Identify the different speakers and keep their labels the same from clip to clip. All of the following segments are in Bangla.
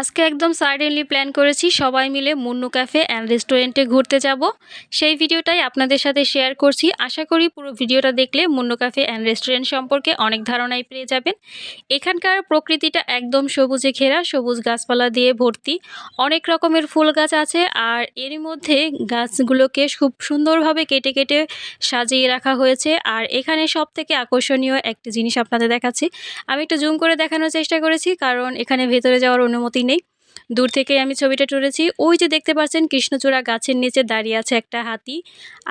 Speaker 1: আজকে একদম সাডেনলি প্ল্যান করেছি, সবাই মিলে মুন্নু ক্যাফে অ্যান্ড রেস্টুরেন্টে ঘুরতে যাব। সেই ভিডিওটাই আপনাদের সাথে শেয়ার করছি। আশা করি পুরো ভিডিওটা দেখলে মুন্নু ক্যাফে অ্যান্ড রেস্টুরেন্ট সম্পর্কে অনেক ধারণাই পেয়ে যাবেন। এখানকার প্রকৃতিটা একদম সবুজে ঘেরা, সবুজ গাছপালা দিয়ে ভর্তি। অনেক রকমের ফুল গাছ আছে আর এরই মধ্যে গাছগুলোকে খুব সুন্দরভাবে কেটে কেটে সাজিয়ে রাখা হয়েছে। আর এখানে সব থেকে আকর্ষণীয় একটি জিনিস আপনাদের দেখাচ্ছি। আমি একটু জুম করে দেখানোর চেষ্টা করেছি কারণ এখানে ভেতরে যাওয়ার অনুমতি দূর থেকে আমি ছবিটা তুলেছি। ওই যে দেখতে পাচ্ছেন, কৃষ্ণচূড়া গাছের নিচে দাঁড়িয়ে আছে একটা হাতি।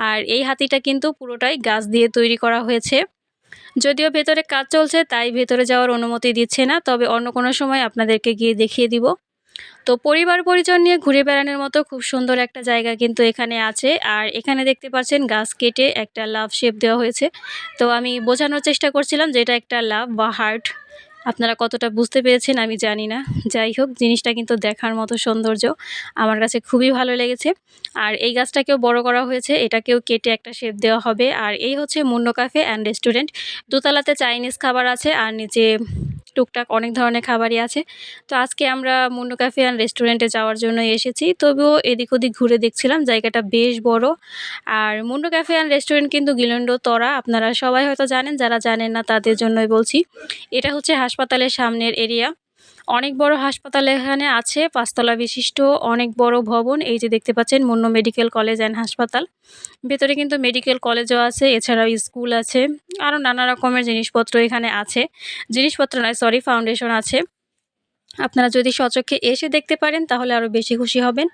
Speaker 1: আর এই হাতিটা কিন্তু পুরোটাই গাছ দিয়ে তৈরি করা হয়েছে। যদিও ভেতরে কাজ চলছে, তাই ভেতরে যাওয়ার অনুমতি দিচ্ছে না। তবে অন্য কোনো সময় আপনাদেরকে গিয়ে দেখিয়ে দিব। তো পরিবার পরিজন নিয়ে ঘুরে বেড়ানোর মতো খুব সুন্দর একটা জায়গা কিন্তু এখানে আছে। আর এখানে দেখতে পাচ্ছেন, গাছ কেটে একটা লাভ শেপ দেওয়া হয়েছে। তো আমি বোঝানোর চেষ্টা করছিলাম যে এটা একটা লাভ বা হার্ট। আপনারা কতটা বুঝতে পেরেছেন আমি জানি না। যাই হোক, জিনিসটা কিন্তু দেখার মতো সৌন্দর্য আমার কাছে খুবই ভালো লেগেছে। আর এই গাছটাকেও বড় করা হয়েছে, এটাকেও কেটে একটা শেপ দেওয়া হবে। আর এই হচ্ছে মুন্ন কাফে অ্যান্ড রেস্টুরেন্ট দোতলাতে চাইনিজ খাবার আছে, আর নিচে টুকটাক অনেক ধরনের খাবারই আছে। তো আজকে আমরা মুন্ডু ক্যাফে অ্যান্ড রেস্টুরেন্টে যাওয়ার জন্য এসেছি। তবুও এদিক ওদিক ঘুরে দেখছিলাম, জায়গাটা বেশ বড়। আর মুন্ডু ক্যাফে অ্যান্ড রেস্টুরেন্ট কিন্তু গিলন্ড তরা, আপনারা সবাই হয়তো জানেন, যারা জানেন না তাদের জন্যই বলছি। এটা হচ্ছে হাসপাতালের সামনের এরিয়া। অনেক বড় হাসপাতাল এখানে আছে, পাঁচতলা বিশিষ্ট, অনেক বড় ভবন, এই যে দেখতে পাচ্ছেন মুন্ন মেডিকেল কলেজ অ্যান্ড হাসপাতাল। ভেতরে কিন্তু মেডিকেল কলেজও আছে, এছাড়াও স্কুল আছে, আরও নানা রকমের জিনিসপত্র এখানে আছে। জিনিসপত্র নয়, সরি, ফাউন্ডেশন আছে। আপনারা যদি সচক্ষে এসে দেখতে পারেন, তাহলে আরও বেশি খুশি হবেন।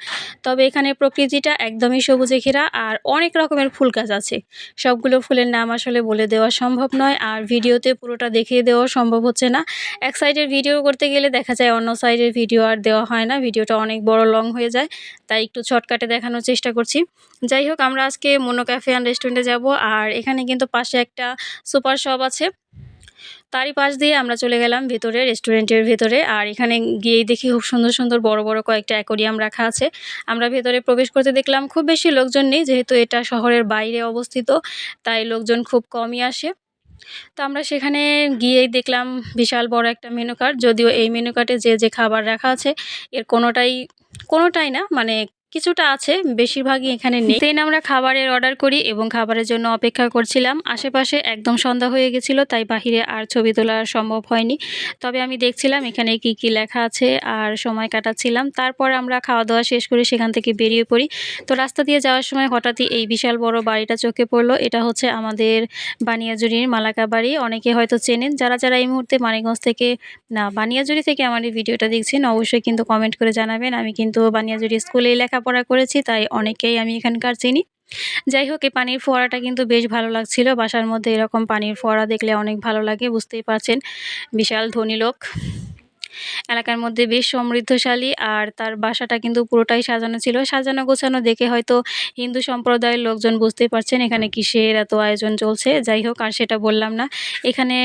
Speaker 1: তবে এখানে প্রকৃতিটা একদমই সবুজে ঘেরা আর অনেক রকমের ফুল গাছ আছে। সবগুলো ফুলের নাম আসলে বলে দেওয়া সম্ভব নয় আর ভিডিওতে পুরোটা দেখিয়ে দেওয়া সম্ভব হচ্ছে না। এক সাইডের ভিডিও করতে গেলে দেখা যায় অন্য সাইডের ভিডিও আর দেওয়া হয় না। ভিডিওটা অনেক বড় লং হয়ে যায়, তাই একটু ছটকাটে দেখানোর চেষ্টা করছি। যাই হোক, আমরা আজকে মোনো ক্যাফে অ্যান্ড রেস্টুরেন্টে যাব আর এখানে কিন্তু পাশে একটা সুপার শপ আছে। তারই পাশ দিয়ে আমরা চলে গেলাম ভেতরে, রেস্টুরেন্টের ভেতরে। আর এখানে গিয়েই দেখি খুব সুন্দর সুন্দর বড় বড় কয়েকটা অ্যাকোরিয়াম রাখা আছে। আমরা ভেতরে প্রবেশ করতে দেখলাম খুব বেশি লোকজন নেই, যেহেতু এটা শহরের বাইরে অবস্থিত, তাই লোকজন খুব কমই আসে। তো আমরা সেখানে গিয়েই দেখলাম বিশাল বড় একটা মেনু কার্ড যদিও এই মেনু কার্ডে যে যে খাবার রাখা আছে, এর কোনোটাই কোনোটাই না মানে কিছুটা আছে, বেশিরভাগই এখানে নেই। দেন আমরা খাবারের অর্ডার করি এবং খাবারের জন্য অপেক্ষা করছিলাম। আশেপাশে একদম সন্ধ্যা হয়ে গেছিল, তাই বাহিরে আর ছবি তোলা সম্ভব হয়নি। তবে আমি দেখছিলাম এখানে কি কি লেখা আছে আর সময় কাটাচ্ছিলাম। তারপর আমরা খাওয়া দাওয়া শেষ করে সেখান থেকে বেরিয়ে পড়ি। তো রাস্তা দিয়ে যাওয়ার সময় হঠাৎই এই বিশাল বড় বাড়িটা চোখে পড়ল। এটা হচ্ছে আমাদের বানিয়াজুরির মালাকা বাড়ি। অনেকে হয়তো চেনেন। যারা যারা এই মুহূর্তে মানিকগঞ্জ থেকে, না, বানিয়াজুরি থেকে আমার এই ভিডিওটা দেখছেন, অবশ্যই কিন্তু কমেন্ট করে জানাবেন। আমি কিন্তু বানিয়াজুরি স্কুলেই লেখা লেখাপড়া করেছি, তাই অনেকেই আমি এখানকার চিনি। যাই হোক, এই পানির ফোয়ারাটা কিন্তু বেশ ভালো লাগছিল। বাসার মধ্যে এরকম পানির ফোয়ারা দেখলে অনেক ভালো লাগে, বুঝতেই পারছেন। বিশাল ধনী লোক। এলাকার মধ্যে বেশ সমৃদ্ধশালী আর তার বাসাটা কিন্তু পুরোটাই সাজানো ছিল। সাজানো গোছানো দেখে হয়তো হিন্দু সম্প্রদায়ের লোকজন বুঝতেই পারছেন এখানে কিসের এত আয়োজন চলছে। যাই হোক, আর সেটা বললাম না। এখানে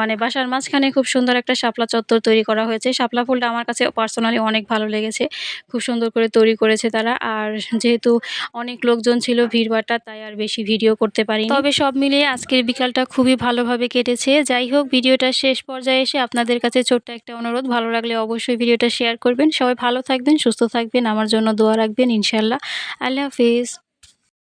Speaker 1: মানে বাসার মাঝখানে খুব সুন্দর একটা শাপলা চত্বর তৈরি করা হয়েছে। শাপলা ফুলটা আমার কাছে পার্সোনালি অনেক ভালো লেগেছে। খুব সুন্দর করে তৈরি করেছে তারা। আর যেহেতু অনেক লোকজন ছিল ভিড়ভাড়টা, তাই আর বেশি ভিডিও করতে পারি তবে সব মিলিয়ে আজকের বিকালটা খুবই ভালোভাবে কেটেছে। যাই হোক, ভিডিওটা শেষ পর্যায়ে এসে আপনাদের কাছে ছোট্ট একটা অনুরোধ। ভালো লাগলে অবশ্যই ভিডিওটা শেয়ার করবেন। সবাই ভালো থাকবেন, সুস্থ থাকবেন, আমার জন্য দোয়া রাখবেন ইনশাল্লাহ আল্লাহ হাফিজ।